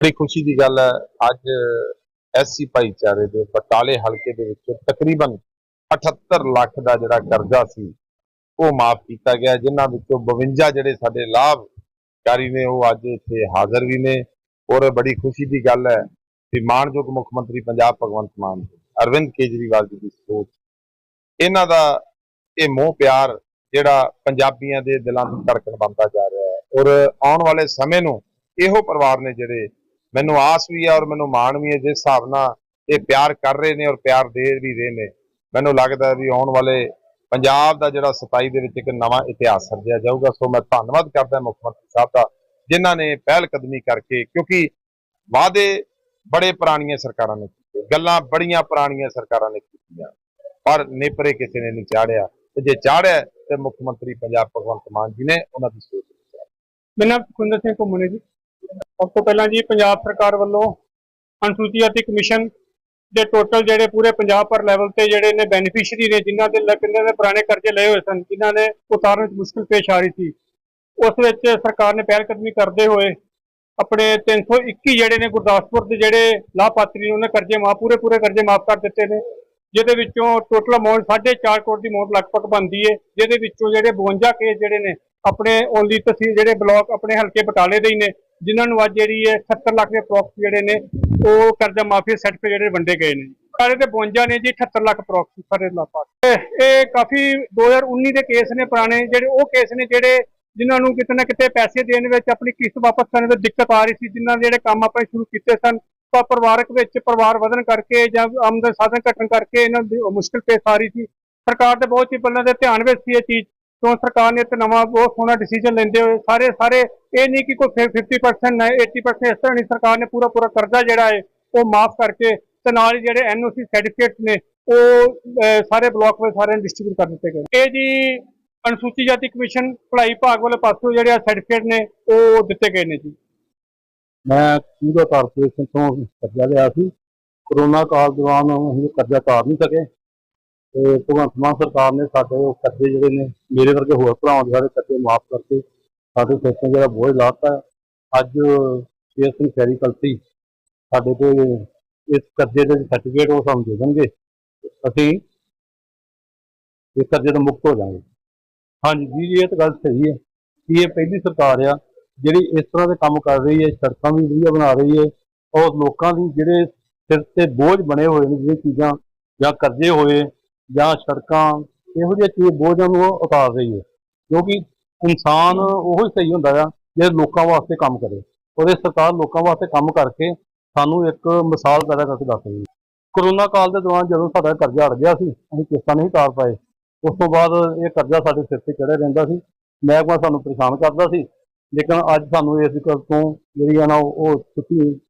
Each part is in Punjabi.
ਬੜੀ ਖੁਸ਼ੀ ਦੀ ਗੱਲ ਹੈ। ਅੱਜ ਐਸਸੀ ਭਾਈਚਾਰੇ ਦੇ ਬਟਾਲੇ ਹਲਕੇ ਦੇ ਵਿੱਚ ਤਕਰੀਬਨ 78 ਲੱਖ ਦਾ ਜਿਹੜਾ ਕਰਜ਼ਾ ਸੀ, ਉਹ ਮਾਫ ਕੀਤਾ ਗਿਆ, ਜਿਨ੍ਹਾਂ ਵਿੱਚੋਂ 52 ਜਿਹੜੇ ਸਾਡੇ ਲਾਭਕਾਰੀ ਨੇ, ਉਹ ਅੱਜ ਇੱਥੇ ਹਾਜ਼ਰ ਵੀ ਨੇ। ਔਰ ਬੜੀ ਖੁਸ਼ੀ ਦੀ ਗੱਲ ਹੈ ਕਿ ਮਾਣਯੋਗ ਮੁੱਖ ਮੰਤਰੀ ਪੰਜਾਬ ਭਗਵੰਤ ਮਾਨ ਅਰਵਿੰਦ ਕੇਜਰੀਵਾਲ ਜੀ ਦੀ ਸੋਚ। ਇਹਨਾਂ ਦਾ ਇਹ ਮੋਹ ਪਿਆਰ ਜਿਹੜਾ ਪੰਜਾਬੀਆਂ ਦੇ ਦਿਲਾਂ ਦੀ ਧੜਕਣ ਬਣਦਾ ਜਾ ਰਿਹਾ ਹੈ। ਔਰ ਆਉਣ ਵਾਲੇ ਸਮੇਂ ਨੂੰ ਇਹੋ ਪਰਿਵਾਰ ਨੇ ਜਿਹੜੇ ਮੈਨੂੰ ਆਸ ਵੀ ਹੈ ਔਰ ਮੈਨੂੰ ਮਾਣ ਵੀ ਹੈ, ਜਿਸ ਹਿਸਾਬ ਨਾਲ ਇਹ ਪਿਆਰ ਕਰ ਰਹੇ ਨੇ ਔਰ ਪਿਆਰ ਦੇ ਵੀ ਰਹੇ ਨੇ। ਮੈਨੂੰ ਲੱਗਦਾ ਵੀ ਆਉਣ ਵਾਲੇ ਪੰਜਾਬ ਦਾ ਜਿਹੜਾ 27 ਦੇ ਵਿੱਚ ਇੱਕ ਨਵਾਂ ਇਤਿਹਾਸ ਸਿਰਜਿਆ ਜਾਊਗਾ। ਸੋ ਮੈਂ ਧੰਨਵਾਦ ਕਰਦਾ ਮੁੱਖ ਮੰਤਰੀ ਸਾਹਿਬ ਦਾ, ਜਿਨ੍ਹਾਂ ਨੇ ਪਹਿਲ ਕਦਮੀ ਕਰਕੇ, ਕਿਉਂਕਿ ਵਾਅਦੇ ਬੜੇ ਪੁਰਾਣੀਆਂ ਸਰਕਾਰਾਂ ਨੇ ਕੀਤੇ, ਗੱਲਾਂ ਬੜੀਆਂ ਪੁਰਾਣੀਆਂ ਸਰਕਾਰਾਂ ਨੇ ਕੀਤੀਆਂ, ਪਰ ਨੇਪਰੇ ਕਿਸੇ ਨੇ ਨਹੀਂ ਚਾੜਿਆ। ਤੇ ਜੇ ਚਾੜਿਆ, ਤੇ ਮੁੱਖ ਮੰਤਰੀ ਪੰਜਾਬ ਭਗਵੰਤ ਮਾਨ ਜੀ ਨੇ ਉਹਨਾਂ ਦੀ ਸੋਚ ਵਿੱਚ ਮੇਰਾ ਨਾਮ ਸੁਖਿੰਦਰ ਸਿੰਘ ਘੁੰਮਣ ਜੀ। ਉਸ ਤੋਂ ਪਹਿਲਾਂ ਜੀ ਪੰਜਾਬ ਸਰਕਾਰ ਵੱਲੋਂ ਅਨੁਸੂਚਿਤ ਜਾਤੀ ਕਮਿਸ਼ਨ ਦੇ ਟੋਟਲ ਜਿਹੜੇ ਪੂਰੇ ਪੰਜਾਬ ਪਰ ਲੈਵਲ ਤੇ ਜਿਹੜੇ ਨੇ ਬੈਨੀਫੀਸ਼ੀਅਰੀ ਨੇ, ਜਿਨ੍ਹਾਂ ਦੇ ਕਿੰਨੇ ਦੇ ਪੁਰਾਣੇ ਕਰਜ਼ੇ ਲਏ ਹੋਏ ਸਨ, ਜਿਨ੍ਹਾਂ ਨੇ ਉਤਾਰਨ ਵਿੱਚ ਮੁਸ਼ਕਲ ਪੇਸ਼ ਆ ਰਹੀ ਸੀ। ਉਸ ਵਿੱਚ ਸਰਕਾਰ ਨੇ ਪਹਿਲ ਕਦਮੀ ਕਰਦੇ ਹੋਏ ਆਪਣੇ 321 ਜਿਹੜੇ ਨੇ ਗੁਰਦਾਸਪੁਰ ਦੇ ਜਿਹੜੇ ਲਾਭਪਾਤਰੀ ਨੇ, ਉਹਨਾਂ ਕਰਜ਼ੇ ਮਾਫ ਪੂਰੇ ਪੂਰੇ ਕਰਜ਼ੇ ਮਾਫ ਕਰ ਦਿੱਤੇ ਨੇ। ਜਿਹਦੇ ਵਿੱਚੋਂ ਟੋਟਲ ਅਮਾਉਂਟ 4.5 ਕਰੋੜ ਦੀ ਅਮਾਉਂਟ ਲਗਭਗ ਬਣਦੀ ਹੈ ਜਿਹਦੇ ਵਿੱਚੋਂ ਜਿਹੜੇ 52 ਕੇਸ ਜਿਹੜੇ ਨੇ, ਆਪਣੇ ਓਨਲੀ ਤਹਿਸੀਲ ਜਿਹੜੇ ਬਲਾਕ ਆਪਣੇ ਹਲਕੇ ਬਟਾਲੇ ਦੇ ਹੀ ਨੇ ਜਿਨ੍ਹਾਂ ਨੂੰ ਅੱਜ ਜਿਹੜੀ ਹੈ 70 ਲੱਖ ਦੇ ਅਪਰੋਕਸ ਜਿਹੜੇ ਨੇ, ਉਹ ਕਰਜ਼ਾ ਮਾਫੀ ਸਰਟੀਫਿਕੇਟ ਜਿਹੜੇ ਵੰਡੇ ਗਏ ਨੇ। ਸਾਰੇ ਦੇ 52 ਨੇ ਜੀ 78 ਲੱਖ ਅਪਰੋਕਸ ਸਾਰੇ ਲਾਭਪਾਤਰੀ ਇਹ- ਇਹ ਕਾਫੀ 2019 ਦੇ ਕੇਸ ਨੇ ਪੁਰਾਣੇ, ਜਿਹੜੇ ਉਹ ਕੇਸ ਨੇ ਜਿਹੜੇ ਜਿਨ੍ਹਾਂ ਨੂੰ ਕਿਤੇ ਨਾ ਕਿਤੇ ਪੈਸੇ ਦੇਣ ਵਿੱਚ ਆਪਣੀ ਕਿਸ਼ਤ ਵਾਪਸ ਕਰਨ ਵਿੱਚ ਦਿੱਕਤ ਆ ਰਹੀ ਸੀ, ਜਿਨ੍ਹਾਂ ਦੇ ਜਿਹੜੇ ਕੰਮ ਆਪਾਂ ਸ਼ੁਰੂ ਕੀਤੇ ਸਨ, ਤਾਂ ਪਰਿਵਾਰਕ ਵਿੱਚ ਪਰਿਵਾਰ ਵਧਣ ਕਰਕੇ ਜਾਂ ਆਮਦਨ ਸਾਧਨ ਘਟਣ ਕਰਕੇ ਇਹਨਾਂ ਦੀ ਮੁਸ਼ਕਲ ਪੇਸ਼ ਆ ਰਹੀ ਸੀ। ਸਰਕਾਰ ਦੇ ਬਹੁਤ ਹੀ ਪਹਿਲਾਂ ਦੇ ਧਿਆਨ ਵਿੱਚ ਸੀ ਇਹ ਚੀਜ਼। ਤੋਂ ਸਰਕਾਰ ਨੇ ਇੱਕ ਨਵਾਂ ਬਹੁਤ ਸੋਹਣਾ ਡਿਸੀਜਨ ਲੈਂਦੇ ਹੋਏ, ਸਾਰੇ ਸਾਰੇ ਇਹ ਨਹੀਂ ਕਿ ਕੋਈ 50% ਹੈ 80% ਇਸ ਤਰ੍ਹਾਂ ਨਹੀਂ, ਸਰਕਾਰ ਨੇ ਪੂਰਾ ਪੂਰਾ ਕਰਜ਼ਾ ਜਿਹੜਾ ਹੈ, ਉਹ ਮਾਫ ਕਰਕੇ ਤੇ ਨਾਲ ਹੀ ਜਿਹੜੇ ਐਨਓਸੀ ਸਰਟੀਫਿਕੇਟਸ ਨੇ, ਉਹ ਸਾਰੇ ਬਲਾਕ ਵਿੱਚ ਸਾਰਿਆਂ ਨੂੰ ਡਿਸਟ੍ਰੀਬਿਊਟ ਕਰ ਦਿੱਤੇ ਗਏ ਇਹ ਜੀ ਅਨੁਸੂਚਿਤ ਜਾਤੀ ਕਮਿਸ਼ਨ ਭਲਾਈ ਭਾਗ ਵਾਲੇ ਪਾਸੋਂ ਜਿਹੜੇ ਸਰਟੀਫਿਕੇਟ ਨੇ, ਉਹ ਦਿੱਤੇ ਗਏ ਨੇ ਜੀ। ਮੈਂ ਪੂਰਾ ਕਾਰਪੋਰੇਸ਼ਨ ਤੋਂ ਕਰਜ਼ਾ ਲਿਆ ਸੀ। ਕਰੋਨਾ ਕਾਲ ਦੌਰਾਨ ਅਸੀਂ ਕਰਜ਼ਾ ਤਾਰ ਨਹੀਂ ਸਕੇ। ਤੇ ਭਗਵੰਤ ਮਾਨ ਸਰਕਾਰ ਨੇ ਸਾਡੇ ਉਹ ਕਰਜ਼ੇ ਜਿਹੜੇ ਨੇ, ਮੇਰੇ ਵਰਗੇ ਹੋਰ ਭਰਾਵਾਂ ਦੇ ਸਾਰੇ ਕਰਜ਼ੇ ਮਾਫ ਕਰਕੇ ਸਾਡੇ ਸਿਰ ਜਿਹੜਾ ਬੋਝ ਲਾਤਾ ਹੈ। ਅੱਜ ਸ਼ੇਰ ਸਿੰਘ ਸੈਰੀਕਲਸੀ ਸਾਡੇ ਤੇ ਇਸ ਕਰਜ਼ੇ ਦੇ ਸਰਟੀਫਿਕੇਟ ਉਹ ਸਾਨੂੰ ਦੇ ਦੇਣਗੇ ਅਸੀਂ ਇਸ ਕਰਜ਼ੇ ਤੋਂ ਮੁਕਤ ਹੋ ਜਾਵਾਂਗੇ ਹਾਂਜੀ ਜੀ, ਇਹ ਤਾਂ ਗੱਲ ਸਹੀ ਹੈ ਕਿ ਇਹ ਪਹਿਲੀ ਸਰਕਾਰ ਆ ਜਿਹੜੀ ਇਸ ਤਰ੍ਹਾਂ ਦੇ ਕੰਮ ਕਰ ਰਹੀ ਹੈ, ਸੜਕਾਂ ਵੀ ਵਧੀਆ ਬਣਾ ਰਹੀ ਹੈ ਔਰ ਲੋਕਾਂ ਦੀ ਜਿਹੜੇ ਸਿਰ ਤੇ ਬੋਝ ਬਣੇ ਹੋਏ ਨੇ, ਜਿਹੜੀਆਂ ਚੀਜ਼ਾਂ ਜਾਂ ਕਰਜ਼ੇ ਹੋਏ ਜਾਂ ਸੜਕਾਂ, ਇਹੋ ਜਿਹੇ ਚੀਜ਼ ਬੋਝਾਂ ਨੂੰ ਉਹ ਉਤਾਰ ਰਹੀ ਹੈ। ਕਿਉਂਕਿ ਇਨਸਾਨ ਉਹੋ ਹੀ ਸਹੀ ਹੁੰਦਾ ਆ ਜੇ ਲੋਕਾਂ ਵਾਸਤੇ ਕੰਮ ਕਰੇ। ਉਹਦੇ ਸਰਕਾਰ ਲੋਕਾਂ ਵਾਸਤੇ ਕੰਮ ਕਰਕੇ ਸਾਨੂੰ ਇੱਕ ਮਿਸਾਲ ਪੈਦਾ ਕਰਕੇ ਦੱਸ ਰਹੀ ਹੈ। ਕਰੋਨਾ ਕਾਲ ਦੇ ਦੌਰਾਨ ਜਦੋਂ ਸਾਡਾ ਕਰਜ਼ਾ ਅੜ ਗਿਆ ਸੀ, ਅਸੀਂ ਕਿਸ਼ਤਾਂ ਨਹੀਂ ਤਾਰ ਪਾਏ। ਉਸ ਤੋਂ ਬਾਅਦ ਇਹ ਕਰਜ਼ਾ ਸਾਡੇ ਸਿਰ ਤੇ ਚੜਿਆ ਰਹਿੰਦਾ ਸੀ। ਮਹਿਕਮਾ ਸਾਨੂੰ ਪਰੇਸ਼ਾਨ ਕਰਦਾ ਸੀ। ਲੇਕਿਨ ਅੱਜ ਸਾਨੂੰ ਇਸ ਗੱਲ ਤੋਂ ਜਿਹੜੀ ਆ ਨਾ, ਉਹ ਛੁੱਟੀ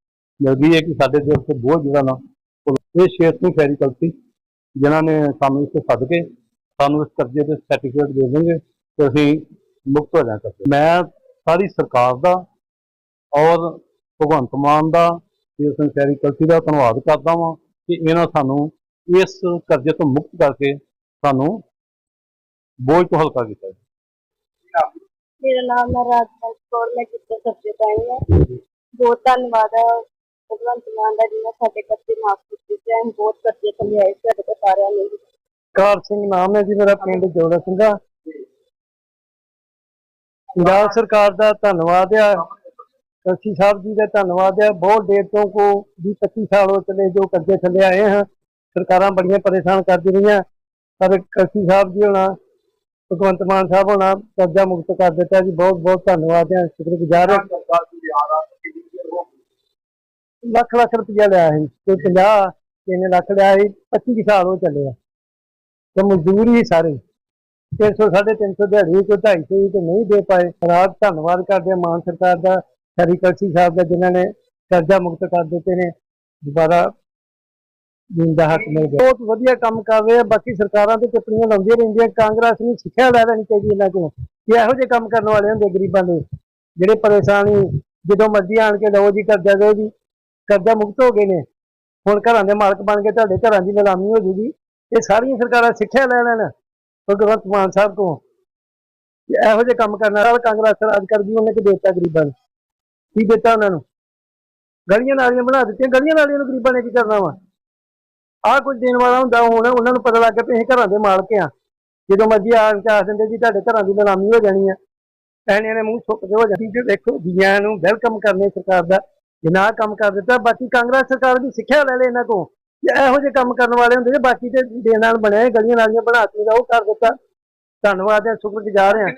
ਮਿਲ ਗਈ ਹੈ ਕਿ ਸਾਡੇ ਦੇ 'ਤੇ ਬੋਝ ਜਿਹੜਾ ਨਾ, ਉਹ- ਇਹ ਸ਼ੇਰ ਸਿੰਘ ਸੈਰੀਕਲਸੀ ਜਿਨ੍ਹਾਂ ਨੇ ਸਾਨੂੰ ਇੱਥੇ ਸੱਦ ਕੇ ਸਾਨੂੰ ਇਸ ਕਰਜ਼ੇ ਦੇ ਸਰਟੀਫਿਕੇਟ ਦੇ ਦੇਣਗੇ ਤੇ ਅਸੀਂ ਮੁਕਤ ਹੋ ਜਾਵਾਂਗੇ। ਮੈਂ ਸਾਰੀ ਸਰਕਾਰ ਦਾ ਔਰ ਭਗਵੰਤ ਮਾਨ ਦਾ ਸ਼ੇਰ ਸਿੰਘ ਸੈਰੀਕਲਸੀ ਦਾ ਧੰਨਵਾਦ ਕਰਦਾ ਵਾਂ ਕਿ ਇਹਨਾਂ ਸਾਨੂੰ ਇਸ ਕਰਜ਼ੇ ਤੋਂ ਮੁਕਤ ਕਰਕੇ ਸਾਨੂੰ ਬੋਝ ਤੋਂ ਹਲਕਾ ਕੀਤਾ। ਮੇਰਾ ਨਾਮ ਹੈ ਰਾਜਪਾਲ ਕੌਰ ਮੈਂ ਕਿਤੇ ਸਬਜ਼ੀ ਪਾਈ ਹੈ। ਬਹੁਤ ਧੰਨਵਾਦ ਹੈ ਭਗਵੰਤ ਮਾਨ ਦਾ ਜਿਹਨੇ ਸਾਡੇ ਕਰਜ਼ੇ ਮਾਫ ਕੀਤੇ ਤੇ ਅਸੀਂ ਬਹੁਤ ਕਰਜ਼ੇ ਥੱਲੇ ਆਏ ਸਾਡੇ ਕੋਲ ਸਾਰਿਆਂ ਨੇ। ਕਾਰ ਸਿੰਘ ਨਾਮ ਹੈ ਜੀ ਮੇਰਾ ਪਿੰਡ ਜੋੜਾ ਸਿੰਘਾ। ਪੰਜਾਬ ਸਰਕਾਰ ਦਾ ਧੰਨਵਾਦ ਆ ਕਲਸੀ ਸਾਹਿਬ ਜੀ ਦਾ ਧੰਨਵਾਦ ਆ ਬਹੁਤ ਦੇਰ ਤੋਂ ਕੋ 20 25 ਸਾਲ ਹੋ ਚਲੇ ਜੋ ਕਰਜ਼ੇ ਥੱਲੇ ਆਏ ਹਾਂ ਸਰਕਾਰਾਂ ਬੜੀਆਂ ਪਰੇਸ਼ਾਨ ਕਰਦੀ ਰਹੀਆਂ। ਪਰ ਕਲਸੀ ਸਾਹਿਬ ਜੀ ਹੋਣਾ ਭਗਵੰਤ ਮਾਨ ਸਾਹਿਬ ਹੋਣਾ ਕਰਜ਼ਾ ਮੁਕਤ ਕਰ ਦਿੱਤਾ ਜੀ। ਬਹੁਤ ਬਹੁਤ ਧੰਨਵਾਦ ਆ ਸ਼ੁਕਰਗੁਜ਼ਾਰ ਹਾਂ। ਲੱਖ ਲੱਖ ਰੁਪਇਆ ਲਿਆ ਸੀ। ਕੋਈ 50 ਤਿੰਨ ਲੱਖ ਲਿਆ ਸੀ? 25 ਸਾਲ ਉਹ ਚੱਲੇ ਆ। ਤੇ ਮਜ਼ਦੂਰ ਹੀ ਸਾਰੇ। 300 350 ਦਿਹਾੜੀ ਕੋਈ 250 ਹੀ ਤੇ ਨਹੀਂ ਦੇ ਪਾਏ। ਰਾਤ ਧੰਨਵਾਦ ਕਰਦੇ ਮਾਨ ਸਰਕਾਰ ਦਾ ਸੈਰੀਕਲਸੀ ਸਾਹਿਬ ਦਾ, ਜਿਨ੍ਹਾਂ ਨੇ ਕਰਜ਼ਾ ਮੁਕਤ ਕਰ ਦਿੱਤੇ ਨੇ। ਦੁਬਾਰਾ ਦਾ ਹੱਕ ਮਿਲ ਗਿਆ। ਬਹੁਤ ਵਧੀਆ ਕੰਮ ਕਰ ਰਹੇ ਆ। ਬਾਕੀ ਸਰਕਾਰਾਂ ਤੇ ਟਿੱਪਣੀਆਂ ਲਾਉਂਦੀਆਂ ਰਹਿੰਦੀਆਂ। ਕਾਂਗਰਸ ਨੂੰ ਸਿੱਖਿਆ ਲੈ ਲੈਣੀ ਚਾਹੀਦੀ ਇਹਨਾਂ ਕੋਲੋਂ ਕਿ ਇਹੋ ਜਿਹੇ ਕੰਮ ਕਰਨ ਵਾਲੇ ਹੁੰਦੇ ਗਰੀਬਾਂ ਦੇ। ਜਿਹੜੇ ਪਰੇਸ਼ਾਨੀ ਜਦੋਂ ਮਰਜ਼ੀ ਆਣ ਕੇ ਲਓ ਜੀ, ਕਰਜ਼ਾ ਦਿਓ ਜੀ। ਕਰਜ਼ਾ ਮੁਕਤ ਹੋ ਗਏ ਨੇ। ਹੁਣ ਘਰਾਂ ਦੇ ਮਾਲਕ ਬਣ ਕੇ ਤੁਹਾਡੇ ਘਰਾਂ ਦੀ ਨਿਲਾਮੀ ਹੋ ਜੂਗੀ। ਇਹ ਸਾਰੀਆਂ ਸਰਕਾਰਾਂ ਸਿੱਖਿਆ ਲੈ ਲੈਣ ਭਗਵੰਤ ਮਾਨ ਸਾਹਿਬ ਤੋਂ। ਇਹੋ ਜਿਹੇ ਕੰਮ ਕਰਨ ਵਾਲਾ ਕਾਂਗਰਸ ਰਾਜ ਕਰਦੀ, ਉਹਨੇ ਕਿ ਦੇਤਾ ਗਰੀਬਾਂ ਨੂੰ। ਕੀ ਦਿੱਤਾ ਉਹਨਾਂ ਨੂੰ? ਗਲੀਆਂ ਨਾਲੀਆਂ ਬਣਾ ਦਿੱਤੀਆਂ। ਗਲੀਆਂ ਨਾਲੀਆਂ ਨੂੰ ਗਰੀਬਾਂ ਨੇ ਕੀ ਕਰਨਾ ਵਾ? ਆਹ ਕੁਝ ਦੇਣ ਵਾਲਾ ਹੁੰਦਾ, ਹੁਣ ਉਹਨਾਂ ਨੂੰ ਪਤਾ ਲੱਗ ਗਿਆ ਵੀ ਅਸੀਂ ਘਰਾਂ ਦੇ ਮਾਲਕ ਆ ਜਦੋਂ ਮਰਜ਼ੀ ਆ ਕੇ ਦਿੰਦੇ ਜੀ, ਤੁਹਾਡੇ ਘਰਾਂ ਦੀ ਬਦਨਾਮੀ ਹੋ ਜਾਣੀ ਆ। ਐਨੇ ਨੇ ਮੂੰਹ ਸੁੱਕ ਕੇ ਹੋ ਜਾਂਦੀ ਤੇ ਦੇਖੋ, ਜੀਆਂ ਨੂੰ ਵੈਲਕਮ ਕਰਨੇ ਸਰਕਾਰ ਦਾ। ਜਿੰਨਾ ਕੰਮ ਕਰ ਦਿੱਤਾ, ਬਾਕੀ ਕਾਂਗਰਸ ਸਰਕਾਰ ਦੀ ਸਿੱਖਿਆ ਲੈ ਲੈ ਇਹਨਾਂ ਤੋਂ ਜੇ ਇਹੋ ਜਿਹੇ ਕੰਮ ਕਰਨ ਵਾਲੇ ਹੁੰਦੇ, ਜੇ ਬਾਕੀ ਤੇ ਦੇਣ ਨਾਲ ਬਣਿਆ, ਗਲੀਆਂ ਨਾਲੀਆਂ ਬਣਾਤੀਆਂ ਉਹ ਕਰ ਦਿੱਤਾ। ਧੰਨਵਾਦ ਹੈ, ਸ਼ੁਕਰਗੁਜ਼ਾਰ ਹਾਂ।